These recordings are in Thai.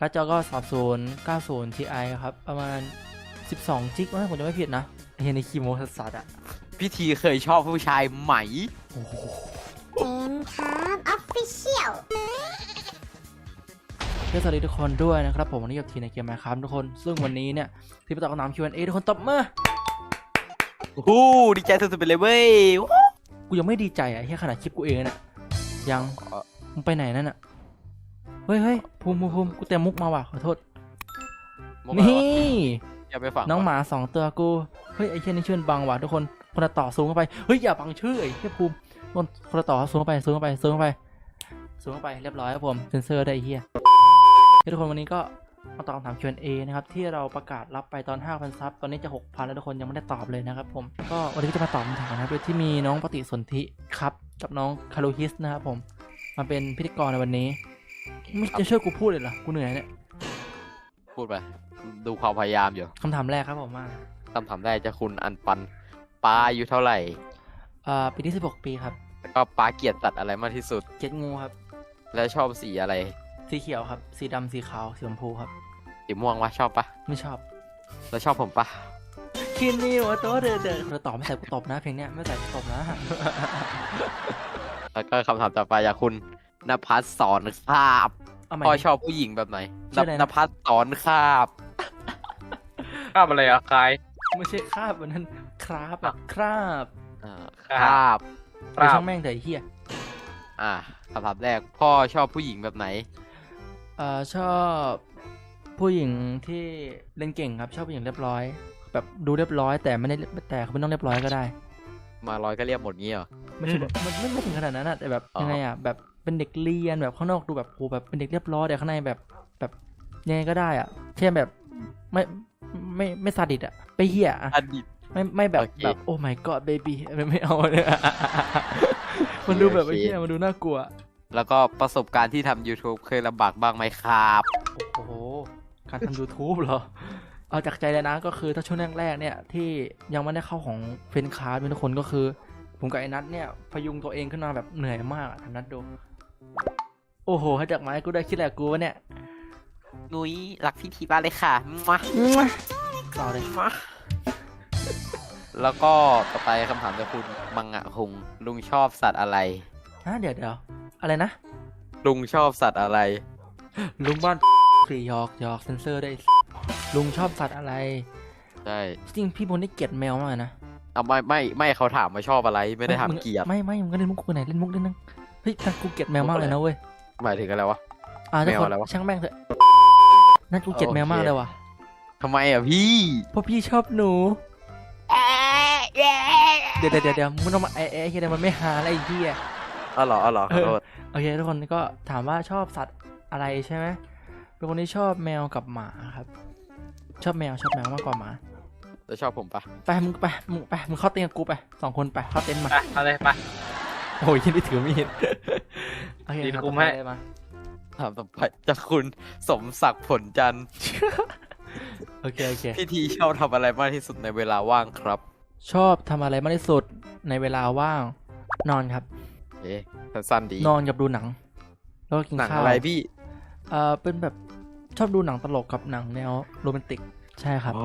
การ์ดจอก็30 90 Ti ครับ ประมาณ 12จิกว่าผมจะไม่ผิดนะเฮียในคีโมสัสๆอะพี่ทีเคยชอบผู้ชายไหมโอ้โหเป็นครับออฟฟิเชียลเพื่อสวัสดีทุกคนด้วยนะครับผมวันนี้กับทีในเกมมาครับทุกคน ซึ่งวันนี้เนี่ย ที่ไปตอบคำถาม Q&A ทุกคนตบมือฮู้ดีใจสุดๆไปเลยเว้ย กูยังไม่ดีใจอะแค่ขนาดคลิปกูเองเนี่ยยังเอ่อมึงไปไหนนั่นอะ เฮ้ยเฮ้ยภูมิภูมิภูมิกูเตรียมมุกมาว่ะขอโทษ มุกอะไรวะนี่ อย่าไปฝังน้องหมาสองตัวกู เฮ้ยไอ้เช่นนี่ชื่อบังว่ะทุกคน คนละต่อซูมเข้าไป เฮ้ยอย่าบังชื่อไอ้เหี้ยภูมิคนคนละต่อซูมเข้าไปซูมเข้าไปซูมเข้าไปซูมเข้าไปเรียบร้อยครับผมเซนเซอร์ได้ไอ้เฮียเฮ้ยทุกคนวันนี้ก็มาตอบคำถาม Q&A นะครับที่เราประกาศรับไปตอน 5,000 ซับตอนนี้จะ 6,000 แล้วทุกคนยังไม่ได้ตอบเลยนะครับผมก็วันนี้ก็จะมาตอบคำถามนะครับโดยที่มีน้องปฏิสนธิครับ กับน้องคารุฮิสนะครับผมมาเป็นพิธีกรในวันนี้ ไม่จะช่วยกูพูดเลยเหรอ กูเหนื่อยเนี่ยพูดไป ดูความพยายามอยู่คำถามแรกครับผมว่าคำถามแรกจะคุณอันปันป้าอายุเท่าไหร่อ่าปีที่16ปีครับ แล้วก็ป้าเกลียดสัตว์อะไรมากที่สุด เจ็ดงูครับ และชอบสีอะไร สีเขียวครับ สีดำสีขาว สีชมพูครับ สีม่วงวะชอบปะไม่ชอบ แล้วชอบผมปะคินนี่ว่าตัวเดินเดินเราตอบไม่ใส่กูตบนะเพลงเนี้ยไม่ใส่กูตบนะ แล้วก็คำถามต่อไปจากคุณ นภัสสอนคาบเอาใหม่พ่อดิ ชอบผู้หญิงแบบไหนชื่ออะไรนะ นภัสสอนคาบข้ามอะไรอะคาย ไม่ใช่คราบวันนั้นคราบอะคราบอ่าคาบคาบ ไปช่างแม่งแต่ไอ้เฮียอ่าคำถามแรกพ่อชอบผู้หญิงแบบไหน เอ่อชอบผู้หญิงที่เล่นเก่งครับชอบผู้หญิงเรียบร้อย แบบดูเรียบร้อยแต่ไม่ได้แต่เขาไม่ต้องเรียบร้อยก็ได้ มาร้อยก็เรียบหมดงี้เหรอ ไม่ใช่แบบมันไม่ไม่ถึงขนาดนั้นอะแต่แบบอ๋อ ยังไงอะแบบ เป็นเด็กเรียนแบบข้างนอกดูแบบโหแบบเป็นเด็กเรียบร้อยแต่ข้างในแบบแบบยังไงก็ได้อะเช่นแบบไม่ไม่ไม่ซาดิสอะไปเหี้ยอะอดีตไม่ไม่แบบโอเคแบบโอ้ my god baby ไม่ไม่เอาเลยมันดูแบบโอไอ้เคเหี้ยมันดูน่ากลัว แล้วก็ประสบการณ์ที่ทำ YouTube เคยลำบากบ้างไหมครับโอ้โหการทำ YouTube เหรอเอาจากใจเลยนะก็คือถ้าช่วงแรกๆเนี่ยที่ยังไม่ได้เข้าของเฟนคาร์ดทุกคนก็คือ ผมกับไอ้นัทเนี่ยพยุงตัวเองขึ้นมาแบบเหนื่อยมากอะทำนัทดู โอ้โหให้จากไม้กูได้คิดแหละกูวะเนี่ยนุ้ยรักพี่ทีบ้านเลยค่ะมาต่อเลยมาแล้วก็ต่อไปคำถามจากคุณมังงะคุงลุงชอบสัตว์อะไรฮะเดี๋ยวเดี๋ยวอะไรนะ ลุงชอบสัตว์อะไร ลุงบ้านสี่หยอกหยอกเซนเซอร์ได้ ลุงชอบสัตว์อะไร ใช่ จริงพี่บนได้เกลียดแมวมากเลยนะเอาไม่ไม่ไม่เขาถามมาชอบอะไร ไม่ได้ถามงเกลียด ไม่ไม่มึงก็เล่นมุกกูไหนเล่นมุกนิดนึงเฮ้ยแต่กูเกลียดแมวมากเลยนะเว้ยหมายถึงอะไรวะ อ่าทุกแมวคนอะไรวะช่างแม่งเถอะนั่นกูเกลียดแมวมากเลยว่ะทำไมอะพี่เพราะพี่ชอบหนูเดี๋ยวเดี๋ยวเดี๋ยวเดี๋ยวมึงต้องมาไอ้ไอ้เฮียเดี๋ยวมันไม่หาอะไรไอ้เฮียอ๋อเหรออ๋อเหรอขอโทษโอเคทุกคนก็ถามว่าชอบสัตว์อะไรใช่ไหมเป็นคนที่ชอบแมวกับหมาครับ ชอบแมวชอบแมวมากกว่าหมาแล้วชอบผมปะไปมึงไปมึงไปมึงเข้าเต็นท์กับกูไปสองคนไปเข้าเต็นท์มาไปเอาเลยไป โอ้ยยินดีถือมีด โอเคดีครับกูต่อไม่ไปเลยมาถามต่อไปจากคุณสมศักดิ์ผลจันทร์โอเคโอเคพี่ทีชอบทำอะไรมากที่สุดในเวลาว่างครับ ชอบทำอะไรมากที่สุดในเวลาว่าง นอนครับ เอ๊ะสั้นๆดีนอนกับดูหนัง แล้วก็กินหนังข้าวอะไรพี่เอ่อเป็นแบบชอบดูหนังตลกกับหนังแนวโรแมนติก ใช่ครับอ๋อ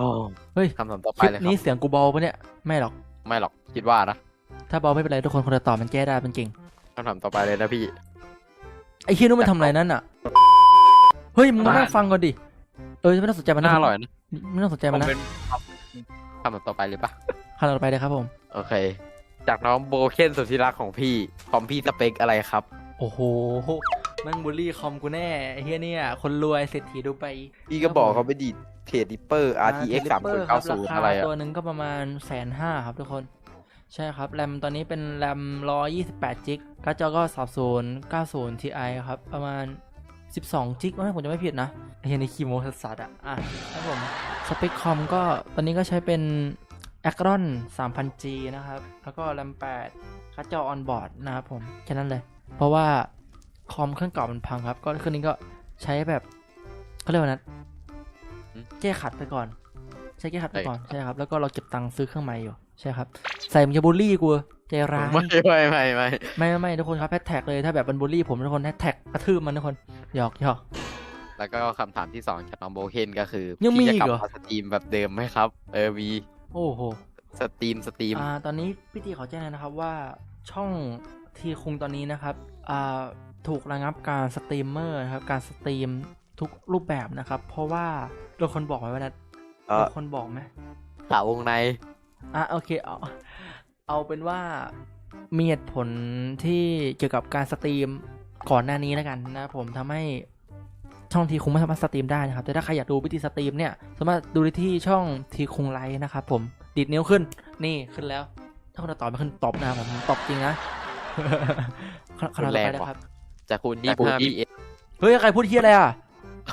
เฮ้ย คำถามต่อคไปลิปเลยคนี้รับเสียงกูเบาปะเนี่ย ไม่หรอก ไม่หรอกคิดว่านะ ถ้าเบาไม่เป็นไรทุกคนคนจะตอบมันแก้ได้มันเก่งคำถามต่อไปเลยนะพี่ ไอ้เฮียนู้นมันทำอะไรนั่นอะ เฮ้ยมึงมานั่งอ่าฟังก่อนดิ เออไม่ต้องสนใจมันน่านะอร่อยนะไม่ต้องสนใจผมันมนะเป็นคำถามต่อไปเลยปะขั้นต่อไปเลยครับผม โอเค จากน้องโบเคนสุดที่รักของพี่คอมพี่สเปคอะไรครับ โอ้โหแม่งบูลลี่คอมกูแน่ไอ้เฮียเนี่ย คนรวยเศรษฐีดูไป พี่ก็บอกเขาไปดีเทรดดิปเปอร์ RTX อ่สามคน Clipper คเก้าบศูนย์คาอะไรอะตัวหนึ่งก็ประมาณแสนห้าครับทุกคน ใช่ครับ แรมตอนนี้เป็นแรมร้อยยี่สิบแปดจิกการ์ดจอก็สามศูนย์เก้าศูนย์ทีไอครับ ประมาณสิบสองจิกว่าผมจะไม่ผิดนะไอ้เฮียในคีโมสัสๆอะ อะครับผม สเปคคอมก็ตอนนี้ก็ใช้เป็น a c r o n 3000G นะครับ แล้วก็แรม8การ์ดจอออนบอร์ดนะครับผม แค่นั้นเลย เพราะว่าคอมเครื่องเก่ามันพังครับ ก็เครื่องนี้ก็ใช้แบบเขาเรียกว่านะแก้ขัดไปก่อน ใช้แก้ขัดไปก่อน ใช่ครับ แล้วก็เราเก็บตังค์ซื้อเครื่องใหม่อยู่ ใช่ครับ ใส่มึงจะบูลลี่กูใจร้ายไม่ไม่ไม่ไม่ไม่ไม่ไม่ทุกคนครับแฮชแท็กเลยถ้าแบบมันบูลลี่ผมทุกคนแฮชแท็กกระทืบมันทุกคนหยอกหยอกแล้วก็คำถามที่สองจากน้องโบเคนก็คือยังมีพี่จะอีกกลัเหรอมาสตรีมแบบเดิมไหมครับ เออมีโอ้โหสตรีมสตรีมอ่าตอนนี้พี่ตีขอแจ้งเลยนะครับว่าช่องทีคุงตอนนี้นะครับอ่าถูกระงับการสตรีมเมอร์นะครับการสตรีมทุกรูปแบบนะครับ เพราะว่าโดนคนบอกไหมว่านัดเออโดนคนบอกไหมข่าววงใน อะโอเคเอาเอาเป็นว่ามีเหตุผลที่เกี่ยวกับการสตรีมก่อนหน้านี้แล้วกันนะผมทำให้ช่องทีคุงไม่สามารถสตรีมได้นะครับ แต่ถ้าใครอยากดูวิธีสตรีมเนี่ยสามารถดูได้ที่ช่องทีคุงไลฟ์นะครับผมดีดนิ้วขึ้นนี่ขึ้นแล้ว ถ้าคนตอบไม่ขึ้นตบนะครับผมตบจริงนะขนาดรุนแรงไปนะว่ะครับจากคุณยี่จากคุณห้ายี่พีเอเฮ้ยใครพูดเฮียอะไรอะ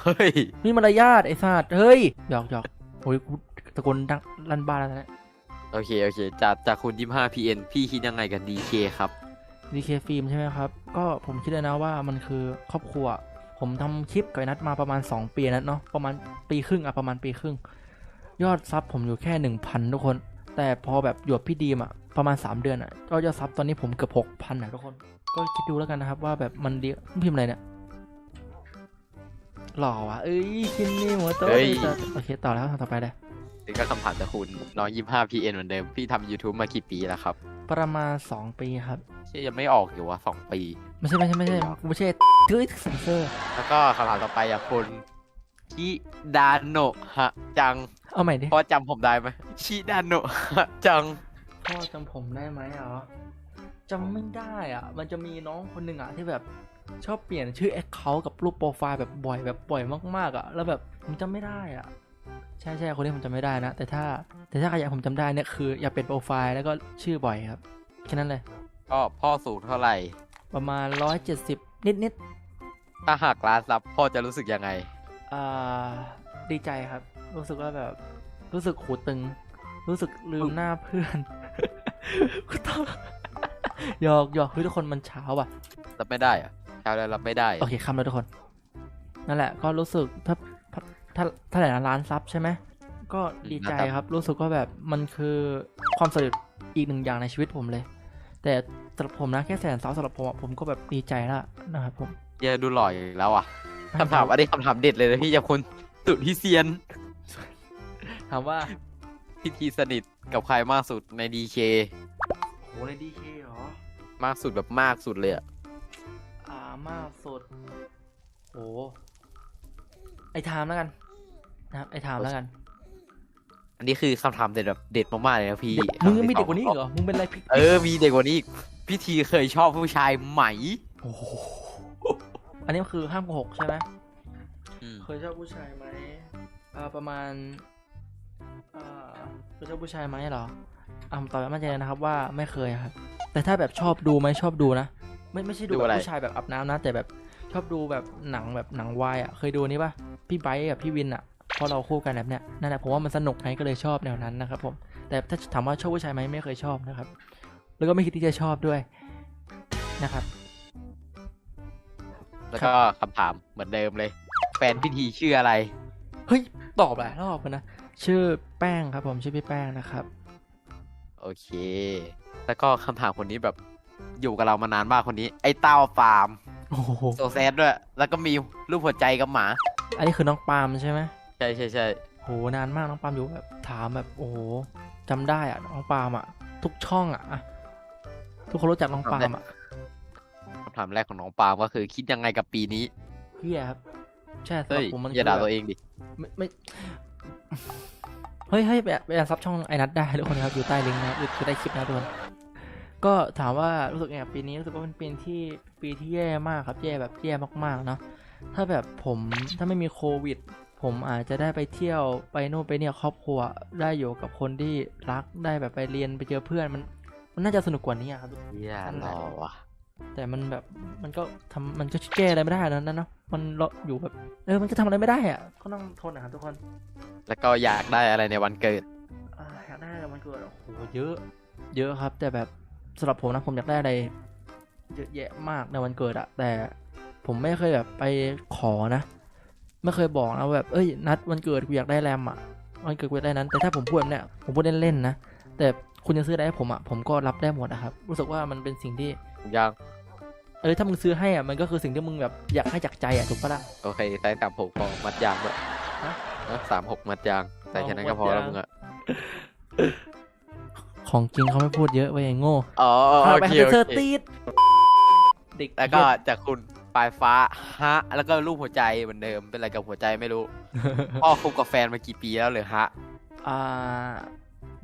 เฮ้ยมีมารยาทไอ้สัตว์เฮ้ยหยอกหยอกโอ้ยกูตะโกนดังลั่นบ้านแล้วนะ โอเค โอเค จากจากคุณยี่ห้าพีเอ็นพี่คิดยังไงกับดีเคครับดีเคฟิล์มใช่ไหมครับ ก็ผมคิดเลยนะว่ามันคือครอบครัว ผมทำคลิปกับไอ้นัดมาประมาณ 2 ปีแล้วเนาะประมาณปีครึ่งอะประมาณปีครึ่ง ยอดซับผมอยู่แค่ 1,000 ทุกคน แต่พอแบบหยวบพี่ดีมอะประมาณ 3 เดือนอะก็ยอดซับตอนนี้ผมเกือบ6,000อะทุกคน ก็คิดดูแล้วกันนะครับว่าแบบมันดีพิมพ์อะไรเนี่ยหล่อวะเอ้ยคินนี่หัวโตเฮ้ยเลยโอเคต่อแล้วต่อไปเลย นี่ก็คำถามจากคุณน้องยี่ห้าพีเอ็นเหมือนเดิม พี่ทำ YouTube มากี่ปีแล้วครับ ประมาณ 2 ปีครับเชี่ยยังไม่ออกอยู่วะสองปี ไม่ใช่ไม่ใช่ไม่ใช่กูไม่ใช่เฮ้ยเซนเซอร์ แล้วก็คำถามต่อไปจากคุณชิดาโนะฮะ จังเอาใหม่ดิพอจำผมได้ไหมชิดาโนะฮะจังพ่อจำผมได้ไหมอะจำไม่ได้อะ มันจะมีน้องคนหนึ่งอะที่แบบชอบเปลี่ยนชื่อแอคเคาท์กับรูปโปรไฟล์แบบบ่อยแบบบ่อยมากๆอะ แล้วแบบผมจำไม่ได้อะ ใช่ใช่คนนี้ผมจำไม่ได้นะ แต่ถ้าแต่ถ้าใครอยากผมจำได้เนี่ยคือ อยากเปลี่ยนโปรไฟล์แล้วก็ชื่อบ่อยครับ แค่นั้นเลย ก็พ่อสูงเท่าไหร่ ประมาณร้อยเจ็ดสิบนิดนิดถ้าหากร้านซับพ่อจะรู้สึกยังไง ๆอ่าดีใจครับ รู้สึกว่าแบบ รู้สึกหูตึง รู้สึกลืมหน้าเพื่อนกูต้องหยอกหยอกคือทุกคนมันเช้าอะ รับไม่ได้เหรอะเช้าแล้วรับไม่ได้ โอเคคำแล้วทุกคน นั่นแหละก็รู้สึกถ้า ถ้าถ้าถ้าไหร่ล้านซับใช่ไหมก็ดีใจครับ รู้สึกว่าแบบมันคือความสำเร็จอีกหนึ่งอย่างในชีวิตผมเลย แต่สำหรับผมนะแค่แสนซับสำหรับผมอะผมก็แบบดีใจแล้วนะครับผมเหี้ยดูหล่ออีกแล้วอะคำถามอันนี้คำถามเด็ดเลยนะพี่จากคุณสุดที่เซียนถามว่าพี่ทีสนิทกับใครมากสุดในดีเคโหในดีเคเหรอ มากสุดแบบมากสุดเลยอะอ่ามากสุดโห ไอ้ไทม์แล้วกันนะครับไอ้ไทม์แล้วกันอันนี้คือคำถามเด็ดแบบเด็ดมากๆเลยนะพี่มึงยังมีเด็กกว่านี้อีกเหรอมึงเป็นอะไรพี่เออมีเด็กกว่านี้อีกพี่ทีเคยชอบผู้ชายไหมโอ้โหอันนี้คือห้ามโกหกใช่ไหมอืมเคยชอบผู้ชายไหมอ่าประมาณอ่าเคยชอบผู้ชายไหมเหรออ่าผมตอบแบบมั่นใจเลยนะครับว่าไม่เคยครับแต่ถ้าแบบชอบดูไหมชอบดูนะ ไม่ไม่ใช่ดูแบบผู้ชายแบบอาบน้ำนะ แต่แบบ ชอบดูแบบหนังแบบหนังวายอะเคยดูนี่ปะพี่ไบค์กับพี่วินอะเพราะเราคู่กันแบบเนี้ยนั่นแหละผมว่ามันสนุกไงก็เลยชอบแนวนั้นนะครับผมแต่ถ้าถามว่าชอบผู้ชายไหมไม่เคยชอบนะครับ แล้วก็ไม่คิดที่จะชอบด้วยนะครับ แล้วก็คำถามเหมือนเดิมเลย แฟนพี่ทีชื่ออะไร เฮ้ย ตอบหลายรอบกันนะ ชื่อแป้งครับผมชื่อพี่แป้งนะครับ โอเค แล้วก็คำถามคนนี้แบบอยู่กับเรามานานมากคนนี้ ไอ้เต้าฟาร์ม โอ้โหโซแซดด้วย แล้วก็มีรูปหัวใจกับหมา อันนี้คือน้องปาล์มใช่ไหมใช่ใช่ใช่โหนานมากน้องปาล์มอยู่แบบถามแบบโอ้โหจำได้อะน้องปาล์มอะทุกช่องอะอะทุกคนรู้จักน้องปาล์มอะคำถามแรกของน้องปาล์มก็คือ คิดยังไงกับปีนี้เฮียครับใช่สำหเฮ้รัยบผมมันอย่าด่าคืตัวแบบเองดิไม่ไม่เฮ้ยเฮ้ยไปไปอ่านซับช่องไอ้นัทได้ทุกคนครับอยู่ใต้ลิงก์นะครับอยู่ใต้คลิปนะทุกคน ก็ถามว่ารู้สึกไงกับปีนี้รู้สึกว่าเป็นปีที่ปีที่แย่มากครับ แย่แบบแย่มากๆเนาะถ้าแบบผมถ้าไม่มีโควิด ผมอาจจะได้ไปเที่ยวไปนู่นไปเนี่ยครอบครัวได้อยู่กับคนที่รักได้แบบไปเรียนไปเจอเพื่อนมัน มันน่าจะสนุกกว่านี้อะครับเฮียรอว่ะแต่มันแบบมันก็ทำมันก็แก้อะไรไม่ได้นะนั่นเนาะมันเราอยู่แบบเออมันก็ทำอะไรไม่ได้อะก็ต้องทนนะครับทุกคน แล้วก็อยากได้อะไรในวันเกิดอ่าอยากได้อะไรมันเกิดโอ้โหเยอะ เยอะครับ แต่แบบ สำหรับผมนะผมอยากได้อะไรเยอะแยะมากในวันเกิดอะแต่ผมไม่เคยแบบไปขอนะ ไม่เคยบอกนะว่าแบบเอ้ยนัดวันเกิดกูอยากได้แรมอะวันเกิดกูอยากได้นั้น แต่ถ้าผมพูดแบบเนี้ยผมพูดเล่นๆนะแต่คุณจะซื้ออะไรให้ผมอะผมก็รับได้หมดนะครับ รู้สึกว่ามันเป็นสิ่งที่ยังเออถ้ามึงซื้อให้อะมันก็คือสิ่งที่มึงแบบอยากให้จากใจอะถูกปะล่ะโอเคใส่สามหกพอมัดยางด้วยฮะสามหกมัดยางใส่แค่นั้นก็พอแล้วมึงอะ ของจริงเขาไม่พูดเยอะเว้ยไอ้โง่อ๋อพาโอไปเคหาโอเธอเคตีดเด็กแล้วก็จากคุณปลายฟ้าฮะ แล้วก็รูปหัวใจเหมือนเดิมเป็นอะไรกับหัวใจไม่รู้ พ่อคบกับแฟนมากี่ปีแล้วหรือฮะ อ่า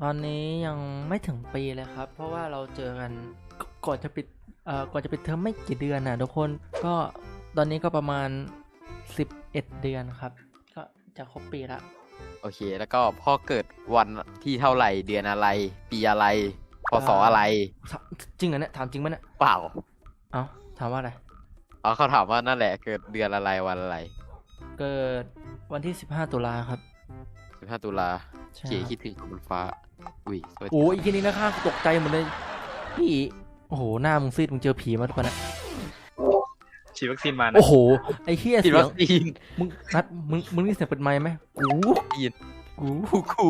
ตอนนี้ยังไม่ถึงปีเลยครับ เพราะว่าเราเจอกันกก่อนจะปิดเอ่อก่อนจะปิดเทอมไม่กี่เดือนน่ะทุกคนก็ตอนนี้ก็ประมาณ 11 เดือนครับ ก็จะครบปีละ โอเค แล้วก็พ่อเกิดวันที่เท่าไหร่เดือนอะไร ปีอะไรพศอ่าอะไรถามจริงเหรอเนี่ยถามจริงไหมเนี่ยเปล่า เอ้าถามว่าอะไรอ๋อเขาถามว่านั่นแหละ เกิดเดือนอะไรวันอะไร เกิดวันที่15ตุลาครับ15ตุลาใช่เก๋ครับคิดถึงบนฟ้า อุ้ยสวัสดีโอ้ยอีกทีนี้นะข้าตกใจหมดเลยพี่โอ้โหหน้ามึงซีดมึงเจอผีมาทุกคนนะ ฉีดวัคซีนมานะโอ้โห ไอ้เฮียฉีดเสียวังคซีนมึงนัดมึงมึงนี่เสียงเป็นไม้ไหมกูยินกูกูกู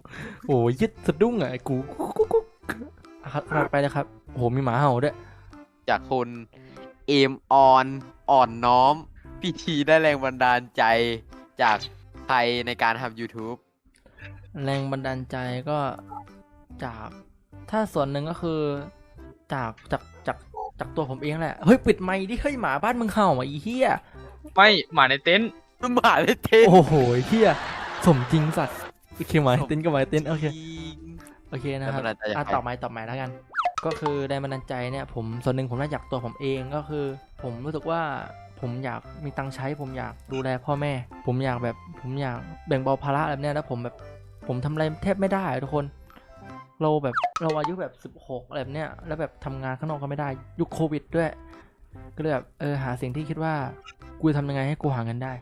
โอ้ยยึดสะดุ้งอะไอ้กูกูกูกูอะครับครับไปเลยครับโอ้โหมีหมาเห่าด้วยจากคนเอมออนอ่อนน้อม พิธีได้แรงบันดาลใจจากใครในการทำ YouTube แรงบันดาลใจก็จากถ้าส่วนหนึ่งก็คือ จากจากจาก จากตัวผมเองแหละ เฮ้ย ปิดไมค์ดิเฮ้ยหมาบ้านมึงเห่าอะอีเหี้ย ไม่หมาในเต็นท์หมาเลยเทนโอ้โหเหี้ยสมจริงสัตว์โอเคหมายเต้นก็หมายเต้นโอเคโอเคนะครับแรงบันดาลใจจากอะใครต่อไม้ต่อไม้แล้วกัน ก็คือแรงบันดาลใจเนี่ยผมส่วนหนึ่งผมได้จากตัวผมเองก็คือ ผมรู้สึกว่าผมอยากมีตังค์ใช้ ผมอยากดูแลพ่อแม่ ผมอยากแบบผมอยากแบ่งเบาภาระแบบเนี้ยแล้วผมแบบผมทำอะไรแทบไม่ได้อะทุกคน เราแบบเราอายุแบบ16อะไรแบบเนี้ยแล้วแบบทำงานข้างนอกก็ไม่ได้ ยุคโควิดด้วย ก็เลยแบบเออหาสิ่งที่คิดว่ากูจะทำยังไงให้กูหาเงินได้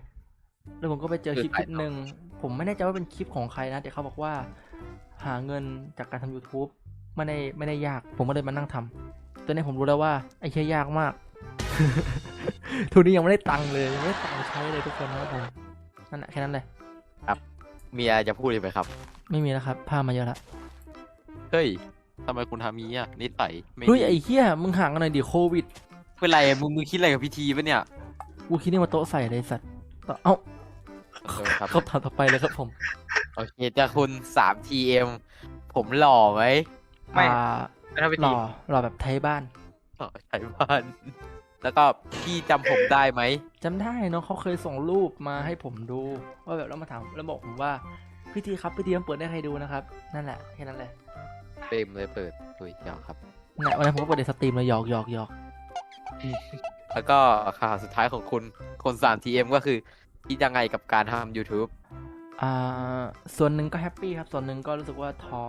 แล้วผมก็ไปเจอคลิปคลิปหนึ่งผมไม่แน่ใจว่าเป็นคลิปของใครนะแต่เขาบอกว่าหาเงินจากการทำ YouTube ไม่ได้ไม่ได้ยาก ผมก็เลยมานั่งทำตอนนี้ผมรู้แล้วว่าไอ้เชี่ยยากมากทุนนี้ยังไม่ได้ตังค์เลยยังไม่ได้ตังค์ใช้เลยทุกคนนะครับผมนั่นแหละแค่นั้นเลยมีอะไรจะพูดอีกไหมครับ ไม่มีแล้วครับพามาเยอะละ เฮ้ยทำไมคุณทำนี้อะนิสัยไม่เฮ้ยดีไอ้เหี้ยมึงห่างกันหน่อยดิโควิด เป็นไรมึงมึงคิดอะไรกับพิธีปะเนี่ยกูคิดนี่มาโต๊ะใส่เลยสัตว์ต่อเอ้าเออครับคำถามต่อไปเลยครับผมโอเคจากคุณ 3TM ผมหล่อไหมไม่ อ่าไม่ทำพิหล่ธีอหล่อแบบไทยบ้านหล่อไทยบ้านแล้วก็พี่จำผมได้ไหมจำได้เนาะเขาเคยส่งรูปมาให้ผมดูว่าแบบแล้วมาถามแล้วบอกผมว่าพิธีครับพิธีมันเปิดได้ใครดูนะครับ นั่นแหละแค่นั้นแหละ เต็มเลยเปิดตุยยาวครับนั่นแหละวันนั้นผมก็เปิดในสตรีมเลยหยอกหยอกหยอกแล้วก็ข่าวสุดท้ายของคุณคน 3TM ก็คือคิดยังไงกับการทำ YouTube อ่า ส่วนหนึ่งก็แฮปปี้ครับ ส่วนหนึ่งก็รู้สึกว่าท้อ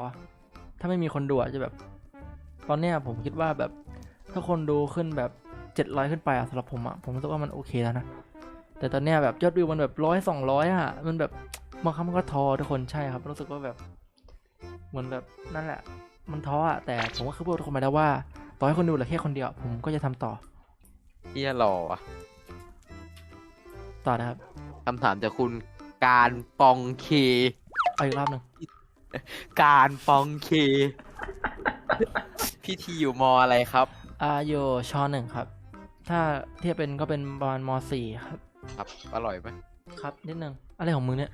ถ้าไม่มีคนดูอาจจะแบบ ตอนเนี้ยผมคิดว่าแบบ ถ้าคนดูขึ้นแบบเจ็ดร้อยขึ้นไปอะสำหรับผมอะผมรู้สึกว่ามันโอเคแล้วนะ แต่ตอนเนี้ยแบบยอดวิวมันแบบร้อยสองร้อยอะมันแบบบางครั้งมันก็ท้อทุกคนใช่ครับ รู้สึกว่าแบบ เหมือนแบบนั่นแหละ มันท้ออะแต่ผมก็คือพูดทุกคนไปแล้วว่า ต่อให้คนดูเหลือแค่คนเดียว ผมก็จะทำต่อเฮียหล่ออะต่อนะครับคำถามจากคุณการปองเค เอาอีกรอบหนึ่งการปองเค พี่ทีอยู่มอะไรครับ อ่าโยชอหนึ่งครับ ถ้าเทียบเป็นก็เป็นประมาณมสี่ครับ ครับ อร่อยไหมครับนิดนึงอะไรของมึงเนี่ย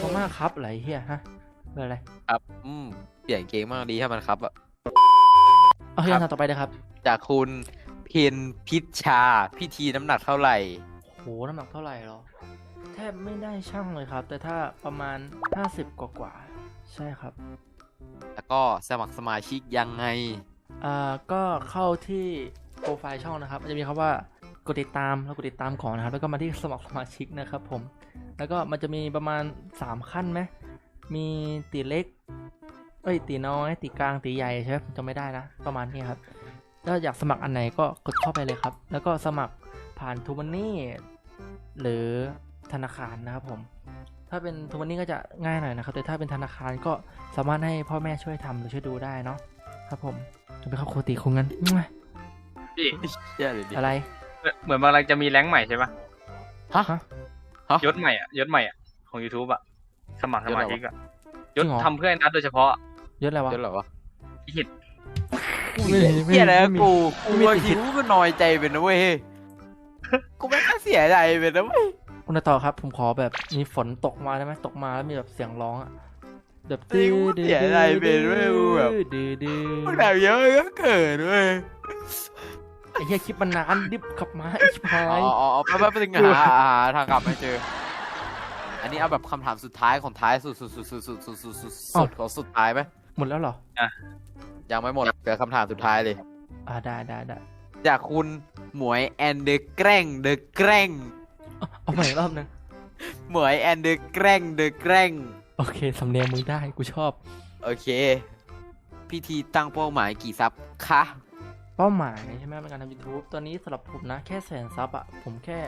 พม่าครับอะไรเฮียฮะ เบอร์อะไรครับอืมเปลี่ยนเกงมากดีถ้ามันครับอะโอเคครับคำถามต่อไปนะครับ จากคุณเพนพิชชาพี่ทีน้ำหนักเท่าไหร่ โห น้ำหนักเท่าไหร่หรอ แทบไม่ได้ช่างเลยครับ แต่ถ้าประมาณ 50 กว่ากว่าๆใช่ครับ แล้วก็สมัครสมาชิกยังไง อ่าก็เข้าที่โปรไฟล์ช่องนะครับ มันจะมีคำว่ากดติดตามแล้วกดติดตามก่อนนะครับ แล้วก็มาที่สมัครสมาชิกนะครับผม แล้วก็มันจะมีประมาณ 3 ขั้นไหม มีตีเล็ก เอ้ยตีน้อยตีกลางตีใหญ่ใช่ไหมผมจำไม่ได้นะ ประมาณนี้ครับถ้าอยากสมัครอันไหนก็กดเข้าไปเลยครับ แล้วก็สมัครผ่านทูมันนี่หรือธนาคารนะครับผม ถ้าเป็นทูมันนี่ก็จะง่ายหน่อยนะครับ แต่ถ้าเป็นธนาคารก็สามารถให้พ่อแม่ช่วยทำหรือช่วยดูได้เนาะครับผมจะไปเข้าโคติคงงั้นมั่วพี่เชื่อเลยดิอะไร เหมือนบางรังจะมีแรงค์ใหม่ใช่ปะฮะฮะฮะยศใหม่อะยศใหม่อะของ YouTube อะ สมัครสมาชิกอะยศจริงเหรอทำเพื่อให้นัดโดยเฉพาะยศอะไรวะเชื่อเหรอวะพี่หิตไม่มีไม่มีเฮียอะไรไม่นะมีกูไม่กูมีบางทีกูก็น้อยใจเป็นนะเว้ยกูไม่ค่อยเสียใจเป็นนะเว้ยคุณต่อครับ ผมขอแบบมีฝนตกมาได้ไหมตกมาแล้วมีแบบเสียงร้องอะแบบนี่กูเสียใจเป็นเว้ยกูแบบดื้อดื้อมึงแบบเยอะก็เกิดเว้ยไอ้เหี้ยคลิปมันนานดิบขับมาไอ้ชิบหาอ๋อยอ๋ออ๋อแป๊บแป๊บนึงหาหาหาทางกลับไม่เจอ อันนี้เอาแบบคำถามสุดท้ายของท้ายสุดสุดสุดสุดสุดสุดสุดสุดสุดของสุดท้ายไหมหมดแล้วเหรอ ยังไม่หมดเหลือคำถามสุดท้ายเลย อ่าได้ได้ได้จากคุณหมวยแอนเดอร์แกล้งเดอะแกล้งเอาใหม่อีกรอบหนึงหมวยแอนเดอร์แกล้งเดอะแกล้งโอเคสำเนียงมึงได้กูชอบ โอเค พิธีตั้งเป้าหมายกี่ซับคะ เป้าหมายใช่ไหมในการทำ YouTube ตอนนี้สำหรับผมนะแค่แสนซับอะผมแค่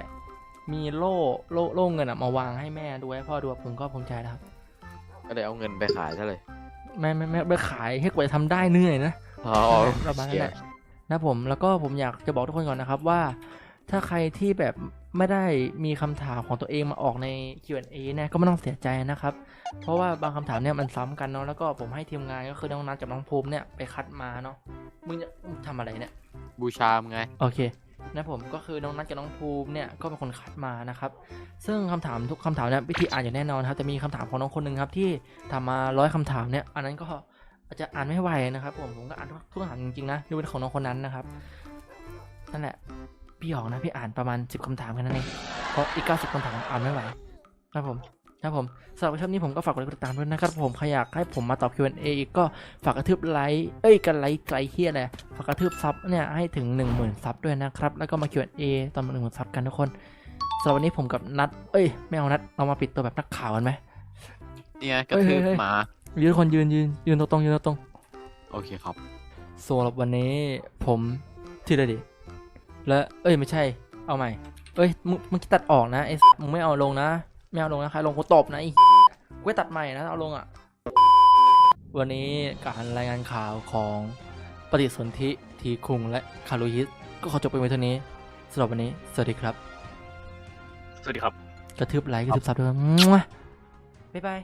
มีโล่โล่โล่เงินอะมาวางให้แม่ดูให้พ่อดูอะผมก็ภูมิใจแล้วครับก็เลยเอาเงินไปขายซะเลยแม่แม่แม่ไปขายให้กว่าจะทำได้เหนื่อยนะอ๋อประมาณนั้นแหละนะผมแล้วก็ผมอยากจะบอกทุกคนก่อนนะครับว่า ถ้าใครที่แบบไม่ได้มีคำถามของตัวเองมาออกใน Q&A เนี่ยก็ไม่ต้องเสียใจนะครับ เพราะว่าบางคำถามเนี่ยมันซ้ำกันเนาะแล้วก็ผมให้ทีมงานก็คือน้องนัทกับน้องภูมิเนี่ยไปคัดมาเนาะมึงจะมึงทำอะไรเนี่ยบูชามไง โอเค นะผมก็คือน้องนัทกับน้องภูมิเนี่ยก็เป็นคนคัดมานะครับ ซึ่งคำถามทุกคำถามเนี่ยวิธีอ่านอย่างแน่นอนครับแต่มีคำถามของน้องคนหนึ่งครับที่ทำมาร้อยคำถามเนี่ยอันนั้นก็อาจจะอ่านไม่ไหวนะครับผมผมก็อ่านทุกทุกคำถามจริงๆนะยกเว้นของน้องคนนั้นนะครับนั่นแหละพี่หยอกนะพี่อ่านประมาณ 10คำถามแค่นั้นเองเพราะอีก90คำถามอ่านไม่ไหวนะครับผม นะครับผมสำหรับช่วงนี้ผมก็ฝากกดไลค์กดติดตามด้วยนะครับผมใครอยากให้ผมมาตอบ Q&A อีกก็ฝากกระทืบไลค์เอ้ยกันไลค์ไกลเฮียแหละฝากกระทืบซับเนี่ยให้ถึง 1 0,000ซับด้วยนะครับ แล้วก็มา Q&A ตอนหนึ่งหมื่นซับกันทุกคนสำหรับวันนี้ผมกับนัดเอ้ยไม่เอานัดเรามาปิดตัวแบบนักข่าวกันไหมนี่ไงก็เฮ้ยคือเฮ้ยเฮ้ยหมายืนทุกคนยืนยืนยืนตรงๆยืนตรงโอเคครับๆสำหรับวันนี้ผมทีละดิและเอ้ยไม่ใช่เอาใหม่เอ้ยมึงมึงตัดออกนะไอ้มึงไม่เอาลงนะ ไม่เอาลงนะใครลงกูตบนะไอ้กูให้ตัดใหม่นะเอาลงอะ วันนี้การรายงานข่าวของปฏิสนธิทีคุงและคารุฮิสก็ขอจบไปไว้เท่านี้สำหรับวันนี้ สวัสดีครับ สวัสดีครับ กระทืบไลค์กระทืบซับด้วยมั่วบ๊ายบาย